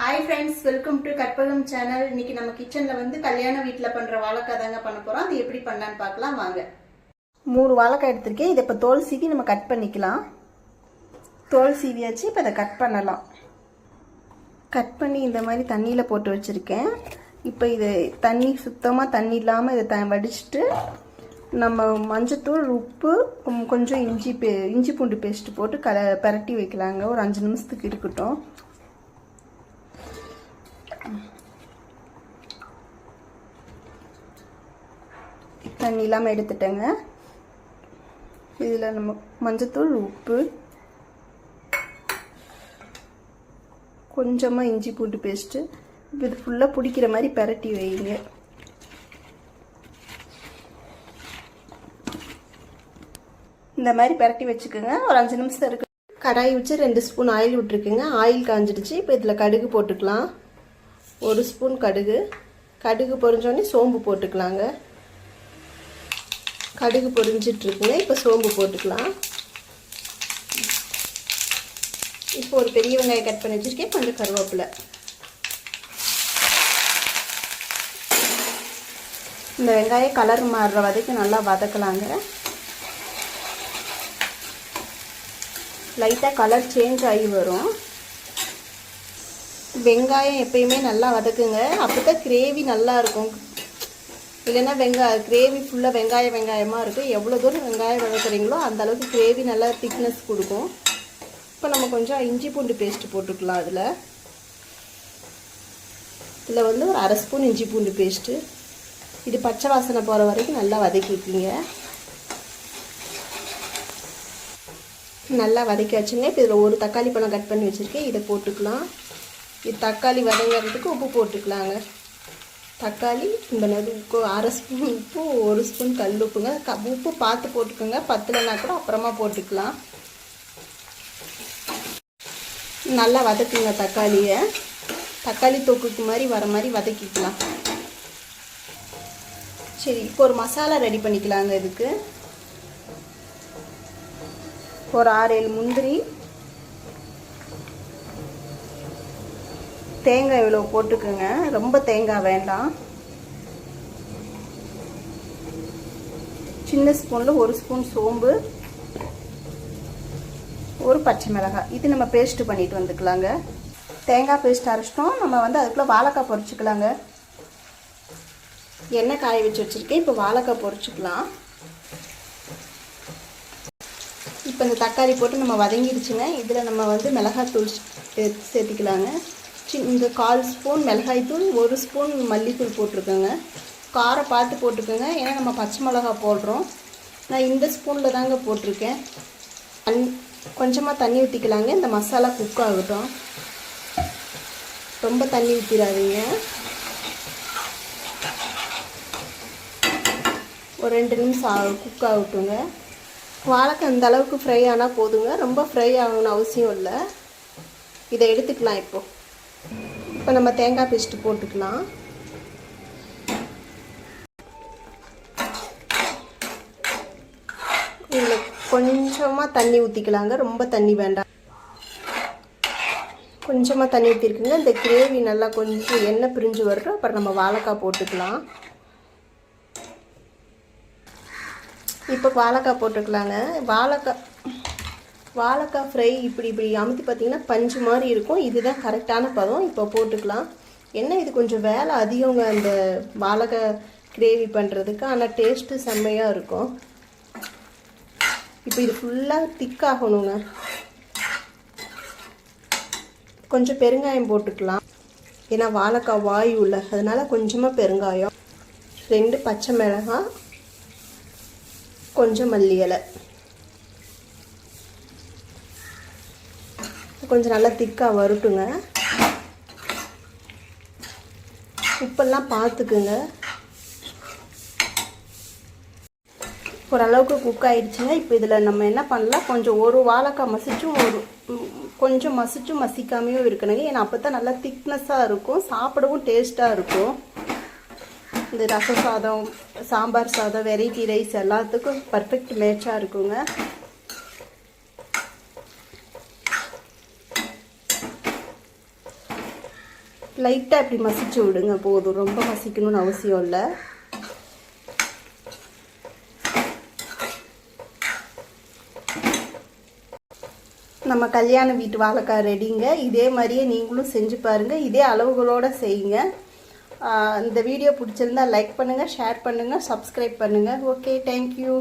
Hi friends welcome to Karpagam channel இன்னைக்கு நம்ம கிச்சனில் வந்து கல்யாண வீட்டில் பண்ணுற வாழைக்காய் தாங்க பண்ண போகிறோம் அது எப்படி பண்ணலான்னு பார்க்கலாம் வாங்க. மூணு வாழைக்காய் எடுத்திருக்கேன். இதை இப்போ தோல் சீவி நம்ம கட் பண்ணிக்கலாம். தோல் சீவியாச்சு இப்போ அதை கட் பண்ணலாம். கட் பண்ணி இந்த மாதிரி தண்ணியில் போட்டு வச்சுருக்கேன். இப்போ இது தண்ணி சுத்தமாக தண்ணி இல்லாமல் இதை த வடிச்சிட்டு நம்ம மஞ்சத்தூள் உப்பு கொஞ்சம் இஞ்சி பே இஞ்சி பூண்டு பேஸ்ட்டு போட்டு கல பரட்டி வைக்கலாங்க. ஒரு அஞ்சு நிமிஷத்துக்கு இருக்கட்டும். தண்ணி இல்லாமல் எடுத்துட்டேங்க. இதில் நம்ம மஞ்சத்தூள் உப்பு கொஞ்சமாக இஞ்சி பூண்டு பேஸ்ட்டு இது ஃபுல்லாக பிடிக்கிற மாதிரி பரட்டி வைங்க. இந்த மாதிரி பரட்டி வச்சுக்கோங்க. ஒரு அஞ்சு நிமிஷம் இருக்கு. கடாய் வச்சு ரெண்டு ஸ்பூன் ஆயில் விட்டுருக்குங்க. ஆயில் காஞ்சிடுச்சு. இப்போ இதில் கடுகு போட்டுக்கலாம். ஒரு ஸ்பூன் கடுகு. கடுகு பொறிஞ்சோடனே சோம்பு போட்டுக்கலாங்க. கடுகு பொரிஞ்சிட்ருக்குங்க. இப்போ சோம்பு போட்டுக்கலாம். இப்போ ஒரு பெரிய வெங்காயம் கட் பண்ணி வச்சிருக்கேன். கொஞ்சம் கருவேப்பிலை. இந்த வெங்காயம் கலர் மாறுற வரைக்கும் நல்லா வதக்கலாங்க. லைட்டாக கலர் சேஞ்ச் ஆகி வரும். வெங்காயம் எப்பயுமே நல்லா வதக்குங்க. அப்போ தான் கிரேவி நல்லா இருக்கும். இல்லைன்னா வெங்காய கிரேவி ஃபுல்லாக வெங்காயம் வெங்காயமாக இருக்கும். எவ்வளோ தூரம் வெங்காயம் வளர்க்குறீங்களோ அந்த அளவுக்கு கிரேவி நல்லா திக்னஸ் கொடுக்கும். இப்போ நம்ம கொஞ்சம் இஞ்சி பூண்டு பேஸ்ட் போட்டுக்கலாம் அதில். இதில் வந்து ஒரு அரை ஸ்பூன் இஞ்சி பூண்டு பேஸ்ட்டு இது பச்சை வாசனை போகிற வரைக்கும் நல்லா வதக்கிக்கிங்க. நல்லா வதக்கி வச்சுங்க இப்போ இதில் ஒரு தக்காளி பழம் கட் பண்ணி வச்சுருக்கேன். இதை போட்டுக்கலாம். இது தக்காளி வதங்கிறதுக்கு உப்பு போட்டுக்கலாங்க. தக்காளி இந்த உப்பு அரை ஸ்பூன் உப்பு ஒரு ஸ்பூன் கல் உப்புங்க க உப்பு பார்த்து போட்டுக்கோங்க. பத்துலன்னா கூட அப்புறமா போட்டுக்கலாம். நல்லா வதக்குங்க தக்காளியை. தக்காளி தொக்குக்கு மாதிரி வர மாதிரி வதக்கிக்கலாம். சரி இப்போ ஒரு மசாலா ரெடி பண்ணிக்கலாங்க இதுக்கு. ஒரு ஆறு ஏழு முந்திரி தேங்காய் இவ்வளோ போட்டுக்கோங்க. ரொம்ப தேங்காய் வேண்டாம். சின்ன ஸ்பூனில் ஒரு ஸ்பூன் சோம்பு ஒரு பச்சை மிளகாய். இது நம்ம பேஸ்ட்டு பண்ணிட்டு வந்துக்கலாங்க. தேங்காய் பேஸ்ட் அரைச்சிட்டோம். நம்ம வந்து அதுக்குள்ளே வாழைக்காய் பொறிச்சிக்கலாங்க எண்ணெய் காய வச்சு வச்சுருக்கேன். இப்போ வாழைக்காய் பொறிச்சிக்கலாம் இப்போ இந்த தக்காளி போட்டு நம்ம வதங்கிடுச்சுங்க. இதில் நம்ம வந்து மிளகாத்தூள் சே- சேர்த்திக்கலாங்க. இந்த கால் ஸ்பூன் மிளகாய்த்தூள் ஒரு ஸ்பூன் மல்லித்தூள் போட்டிருக்கோங்க. காரம் பார்த்து போட்டுக்கோங்க ஏன்னா நம்ம பச்சை மிளகா போடுறோம். நான் இந்த ஸ்பூனில் தாங்க போட்டிருக்கேன். அன் கொஞ்சமாக தண்ணி ஊற்றிக்கலாங்க இந்த மசாலா குக் ஆகட்டும். ரொம்ப தண்ணி ஊற்றிடாதீங்க ஒரு ரெண்டு நிமிஷம் குக் ஆகட்டுங்க. வாழைக்காய் இந்த அளவுக்கு ஃப்ரை ஆனால் போதுங்க. ரொம்ப ஃப்ரை ஆகணும்னு அவசியம் இல்லை. இதை எடுத்துக்கலாம் இப்போது இப்போ நம்ம தேங்காய் பேஸ்ட்டு போட்டுக்கலாம். இதில் கொஞ்சமாக தண்ணி ஊற்றிக்கலாங்க ரொம்ப தண்ணி வேண்டாம். கொஞ்சமாக தண்ணி ஊற்றிருக்குங்க இந்த கிரேவி நல்லா கொஞ்சம் எண்ணெய் பிரிஞ்சு வர்றோம் அப்புறம் நம்ம வாழைக்காய் போட்டுக்கலாம். இப்போ வாழைக்காய் போட்டுக்கலாங்க. வாழைக்காய் வாழைக்காய் ஃப்ரை இப்படி இப்படி அமுத்தி பார்த்தீங்கன்னா பஞ்சு மாதிரி இருக்கும். இதுதான் கரெக்டான பதம். இப்போ போட்டுக்கலாம். என்ன இது கொஞ்சம் வேலை அதிகங்க அந்த வாழைக்காய் கிரேவி பண்ணுறதுக்கு ஆனால் டேஸ்ட்டு செம்மையாக இருக்கும். இப்போ இது ஃபுல்லாக திக்காகணுங்க கொஞ்சம் பெருங்காயம் போட்டுக்கலாம். ஏன்னா வாழைக்காய் வாயு உள்ள. அதனால் கொஞ்சமாக பெருங்காயம். ரெண்டு பச்சை மிளகாய். கொஞ்சம் மல்லி இலை. கொஞ்சம் நல்லா திக்காக வருட்டுங்க. உப்பெல்லாம் பார்த்துக்குங்க ஓரளவுக்கு குக் ஆகிடுச்சுங்க இப்போ இதில் நம்ம என்ன பண்ணலாம்? கொஞ்சம் ஒரு வாழைக்காய் மசிச்சும் ஒரு கொஞ்சம் மசிச்சும் மசிக்காமையும் இருக்கணுங்க. ஏன்னா அப்போ தான் நல்லா திக்னஸாக இருக்கும். சாப்பிடவும் டேஸ்ட்டாக இருக்கும். இந்த ரசம் சாதம் சாம்பார் சாதம் வெரைட்டி ரைஸ் எல்லாத்துக்கும் பர்ஃபெக்ட் மேட்சாக இருக்குங்க. லைட்டாக இப்படி மசிச்சு விடுங்க போதும். ரொம்ப மசிக்கணும்னு அவசியம் இல்லை. நம்ம கல்யாண வீட்டு வாழைக்காய் ரெடிங்க இதே மாதிரியே நீங்களும் செஞ்சு பாருங்கள் இதே அளவுகளோடு செய்யுங்க. இந்த வீடியோ பிடிச்சிருந்தா லைக் பண்ணுங்கள் ஷேர் பண்ணுங்கள் சப்ஸ்கிரைப் பண்ணுங்கள் ஓகே தேங்க்யூ